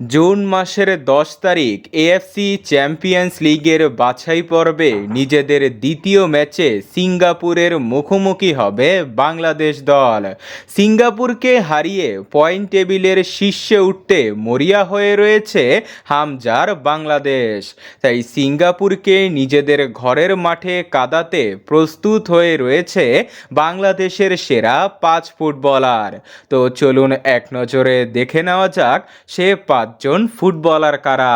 June মাসের দশ তারিখ এএফসি চ্যাম্পিয়ন্স লিগের বাছাই পর্বে নিজেদের দ্বিতীয় ম্যাচে সিঙ্গাপুরের মুখোমুখি হবে বাংলাদেশ দল। সিঙ্গাপুরকে হারিয়ে পয়েন্ট টেবিলের শীর্ষে উঠতে মরিয়া হয়ে রয়েছে হামজার বাংলাদেশ। তাই সিঙ্গাপুরকে নিজেদের ঘরের মাঠে কাদাতে প্রস্তুত হয়ে রয়েছে বাংলাদেশের সেরা পাঁচ ফুটবলার। তো চলুন এক নজরে দেখে নেওয়া যাক সে পাঁচজন ফুটবলার কারা?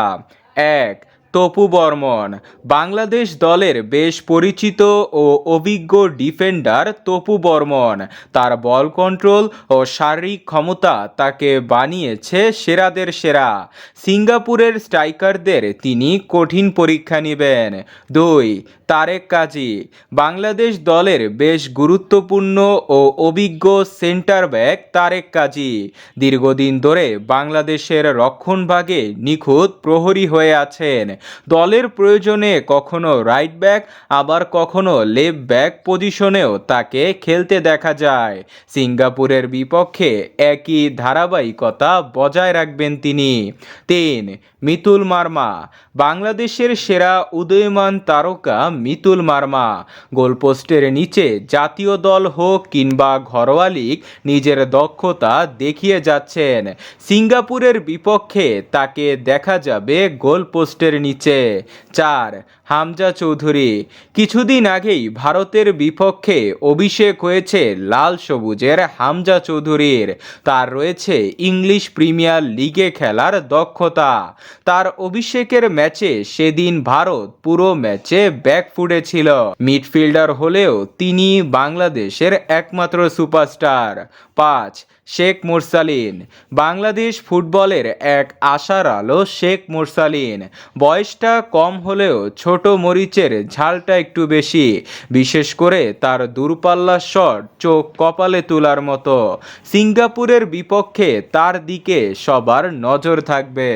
এক তপু বর্মন, বাংলাদেশ দলের বেশ পরিচিত ও অভিজ্ঞ ডিফেন্ডার তপু বর্মন। তার বল কন্ট্রোল ও শারীরিক ক্ষমতা তাকে বানিয়েছে সেরাদের সেরা। সিঙ্গাপুরের স্ট্রাইকারদের তিনি কঠিন পরীক্ষা নেবেন। দুই, তারেক কাজী, বাংলাদেশ দলের বেশ গুরুত্বপূর্ণ ও অভিজ্ঞ সেন্টার ব্যাক তারেক কাজী। দীর্ঘদিন ধরে বাংলাদেশের রক্ষণভাগে নিখুঁত প্রহরী হয়ে আছেন। দলের প্রয়োজনে কখনো রাইট ব্যাক আবার কখনো লেফট ব্যাক পজিশনেও তাকে খেলতে দেখা যায়। সিঙ্গাপুরের বিপক্ষে একই ধারাবাহিকতা বজায় রাখবেন তিনি। তিন, মিতুল মার্মা। বাংলাদেশের সেরা উদয়মান তারকা মিতুল মার্মা। গোলপোস্টের নিচে জাতীয় দল হোক কিংবা ঘরোয়া লীগ, নিজের দক্ষতা দেখিয়ে যাচ্ছেন। সিঙ্গাপুরের বিপক্ষে তাকে দেখা যাবে গোলপোস্টের নিচে। চার, হামজা চৌধুরী, কিছুদিন আগেই ভারতের বিপক্ষে অভিষেক হয়েছে লাল সবুজের হামজা চৌধুরীর। তার রয়েছে ইংলিশ প্রিমিয়ার লিগে খেলার দক্ষতা। তার অভিষেকের ম্যাচে সেদিন ভারত পুরো ম্যাচে ব্যাকফুটে ছিল। মিডফিল্ডার হলেও তিনি বাংলাদেশের একমাত্র সুপারস্টার। পাঁচ শেখ মুরসালিন। বাংলাদেশ ফুটবলের এক আশার আলো শেখ মুরসালিন। বয়সটা কম হলেও ছোট মরিচের ঝালটা একটু বেশি। বিশেষ করে তার দূরপাল্লার শট চোখ কপালে তোলার মতো। সিঙ্গাপুরের বিপক্ষে তার দিকে সবার নজর থাকবে।